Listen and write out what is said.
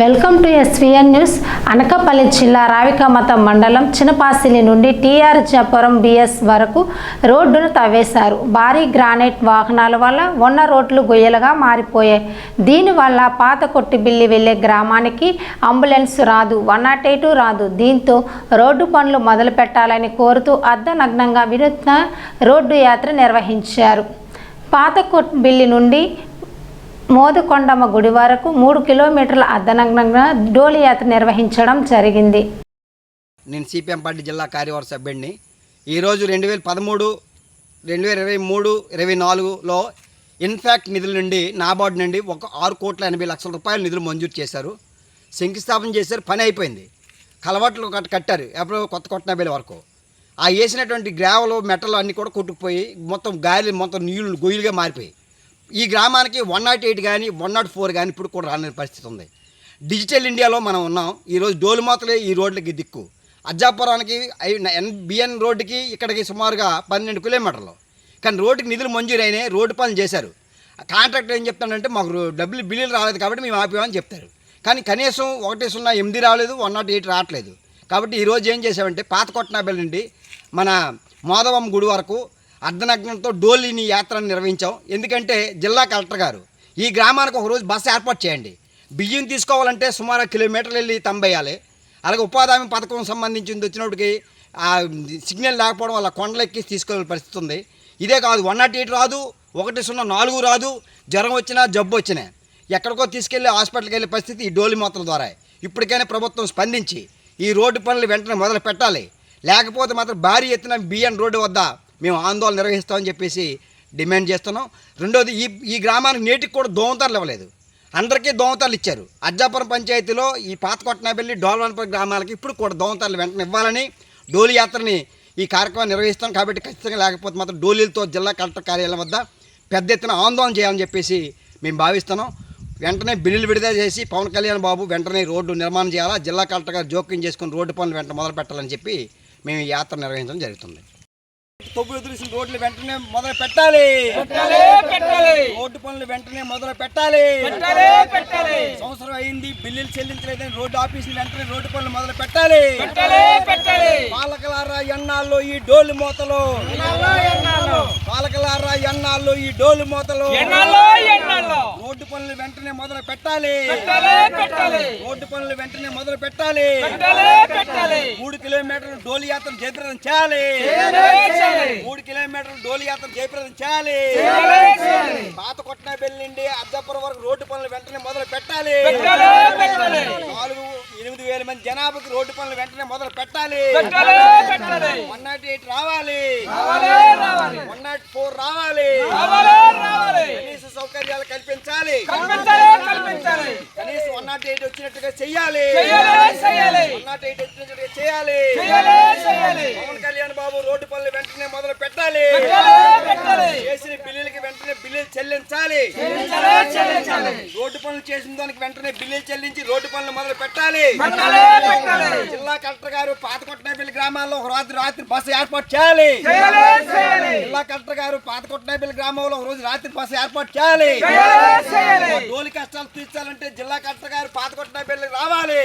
Welcome to SVN news. Anakapalli జిల్లా రావికమత మండలం చినపాసిలి నుండి టీఆర్ జపురం బిఎస్ వరకు రోడ్డును తవ్వేశారు. భారీ గ్రానైట్ వాహనాల వల్ల ఉన్న రోడ్లు గొయ్యలుగా మారిపోయాయి. దీనివల్ల పాత కొట్టిబిల్లి వెళ్ళే గ్రామానికి అంబులెన్స్ రాదు వన్ నాట్ ఎయిట్ రాదు. దీంతో రోడ్డు పనులు మొదలు పెట్టాలని కోరుతూ అర్ధనగ్నంగా వినూత్న రోడ్డు యాత్ర నిర్వహించారు. పాత కొట్టిబిల్లి నుండి మోదుకొండమ్మ గుడి వరకు మూడు కిలోమీటర్ల అదనంగా డోలియాత్ర నిర్వహించడం జరిగింది. నేను సిపిఎం పార్టీ జిల్లా కార్యవర్గ సభ్యుడిని. ఈరోజు రెండు వేల పదమూడు రెండు వేల ఇరవై మూడు ఇరవై నాలుగులో ఇన్ఫాక్ట్ నిధుల నుండి నాబార్డు నుండి ఒక ఆరు కోట్ల ఎనభై లక్షల రూపాయల నిధులు మంజూరు చేశారు. శంకుస్థాపన చేశారు పని అయిపోయింది. కలవాట్లు కట్టారు ఎప్పుడో కొత్త కొట్టనబేల వరకు. ఆ వేసినటువంటి గ్రావలు మెటలు అన్నీ కూడా కొట్టుకుపోయి మొత్తం గాలి మొత్తం నీళ్ళు గొయ్యలుగా మారిపోయి ఈ గ్రామానికి వన్ నాట్ ఎయిట్ కానీ వన్ నాట్ ఫోర్ కానీ ఇప్పుడు కూడా రాని పరిస్థితి ఉంది. డిజిటల్ ఇండియాలో మనం ఉన్నాం. ఈరోజు డోలుమాతలే ఈ రోడ్లకి దిక్కు. అజ్జాపురానికి ఎన్బిఎన్ రోడ్డుకి ఇక్కడికి సుమారుగా పన్నెండు కిలోమీటర్లు. కానీ రోడ్డుకి నిధులు మంజూరైనాయి రోడ్డు పనులు చేశారు. కాంట్రాక్టర్ ఏం చెప్తాడంటే మాకు డబ్బులు బిల్లులు రాలేదు కాబట్టి మేము ఆపామని చెప్తారు. కానీ కనీసం ఒకటి సున్నా ఎనిమిది రాలేదు వన్ నాట్ ఎయిట్ రావట్లేదు. కాబట్టి ఈరోజు ఏం చేసామంటే పాత కొట్టనాబెల్ నుండి మన మోదవం గుడి వరకు అర్ధనగ్నంతో డోలీని యాత్రను నిర్వహించాం. ఎందుకంటే జిల్లా కలెక్టర్ గారు ఈ గ్రామానికి ఒకరోజు బస్సు ఏర్పాటు చేయండి. బియ్యం తీసుకోవాలంటే సుమారు కిలోమీటర్లు వెళ్ళి తంబేయాలి. అలాగే ఉపాధి హామీ పథకం సంబంధించింది వచ్చినప్పటికి ఆ సిగ్నల్ లేకపోవడం వల్ల కొండలెక్కి తీసుకోవాల్సిన పరిస్థితి ఉంది. ఇదే కాదు వన్ నాట్ ఎయిట్ రాదు ఒకటి సున్నా నాలుగు రాదు జ్వరం వచ్చినా జబ్బు వచ్చినా. ఎక్కడికో తీసుకెళ్ళి హాస్పిటల్కి వెళ్ళే పరిస్థితి ఈ డోలి మాత్రం ద్వారా. ఇప్పటికైనా ప్రభుత్వం స్పందించి ఈ రోడ్డు పనులు వెంటనే మొదలు పెట్టాలి లేకపోతే మాత్రం భారీ ఎత్తున బిఎన్ రోడ్డు వద్ద మేము ఆందోళన నిర్వహిస్తామని చెప్పేసి డిమాండ్ చేస్తున్నాం. రెండోది ఈ ఈ గ్రామానికి నేటికి కూడా దోమతారులు ఇవ్వలేదు. అందరికీ దోమతారులు ఇచ్చారు. అజ్జాపురం పంచాయతీలో ఈ పాత కొట్టనాబెల్లి డోల్వన్పల్లి గ్రామాలకి ఇప్పుడు కూడా దోమతారులు వెంటనే ఇవ్వాలని డోలి యాత్రని ఈ కార్యక్రమం నిర్వహిస్తాం. కాబట్టి ఖచ్చితంగా లేకపోతే మాత్రం డోలీలతో జిల్లా కలెక్టర్ కార్యాలయం వద్ద పెద్ద ఎత్తున ఆందోళన చేయాలని చెప్పేసి మేము భావిస్తున్నాం. వెంటనే బిల్లులు విడుదల చేసి పవన్ కళ్యాణ్ బాబు వెంటనే రోడ్డు నిర్మాణం చేయాలా? జిల్లా కలెక్టర్ గారు జోక్యం చేసుకుని రోడ్డు పనులు వెంట మొదలు పెట్టాలని చెప్పి మేము ఈ యాత్ర నిర్వహించడం జరుగుతుంది. తొబ్బులు తెలిసిన రోడ్లు వెంటనే మొదలు పెట్టాలి. రోడ్డు పనులు వెంటనే మొదలు పెట్టాలి. సంవత్సరం అయింది బిల్లులు చెల్లించలేదని రోడ్డు ఆఫీసులు వెంటనే రోడ్డు పనులు మొదలు పెట్టాలి. పాలకలారా ఎన్నాళ్ళు ఈ డోలు మూతలు? పాలకలారా ఎన్నాళ్ళు ఈ డోలు మూతలు? వెంటనే మొదలు పెట్టాలి. రోడ్డు పనులు వెంటనే మొదలు పెట్టాలి. మూడు కిలోమీటర్లు డోలి యాత్ర జయప్రదం చేయాలి. మూడు కిలోమీటర్లు డోలి యాత్ర జయప్రదం చేయాలి. పాత కొట్టిన నుండి అద్దపురం వరకు రోడ్డు పనులు వెంటనే మొదలు పెట్టాలి. నాలుగు ఎనిమిది వేల మంది జనాభాకి రోడ్డు పనులు వెంటనే మొదలు పెట్టాలి. వన్ నాట్ ఎయిట్ రావాలి. వన్ నాట్ ఫోర్ రావాలి. సౌకర్యాలు కల్పించాలి. కనీసం వన్ నాట్ ఎయిట్ వచ్చినట్టుగా చెయ్యాలి. వన్ నాట్ ఎయిట్ వచ్చినట్టుగా చేయాలి పవన్ కళ్యాణ్ బాబు రోడ్డు పనులు వెంటనే మొదలు పెట్టాలి. చేసిన బిల్లులకి వెంటనే బిల్లులు చెల్లించాలి. రోడ్డు పనులు చేసిన దానికి వెంటనే బిల్లులు చెల్లించి రోడ్డు పనులు మొదలు పెట్టాలి. జిల్లా కలెక్టర్ గారు పాతకొట్టనేపల్లి గ్రామాల్లో ఒక రాత్రి రాత్రి బస్సు ఏర్పాటు చేయాలి. జిల్లా కలెక్టర్ గారు పాతకొట్టనేపల్లి గ్రామంలో రోజు రాత్రి బస్సు ఏర్పాటు చేయాలి. డోలి కష్టాలు తీర్చాలంటే జిల్లా కలెక్టర్ గారు పాతకొట్టనేపల్లి రావాలి.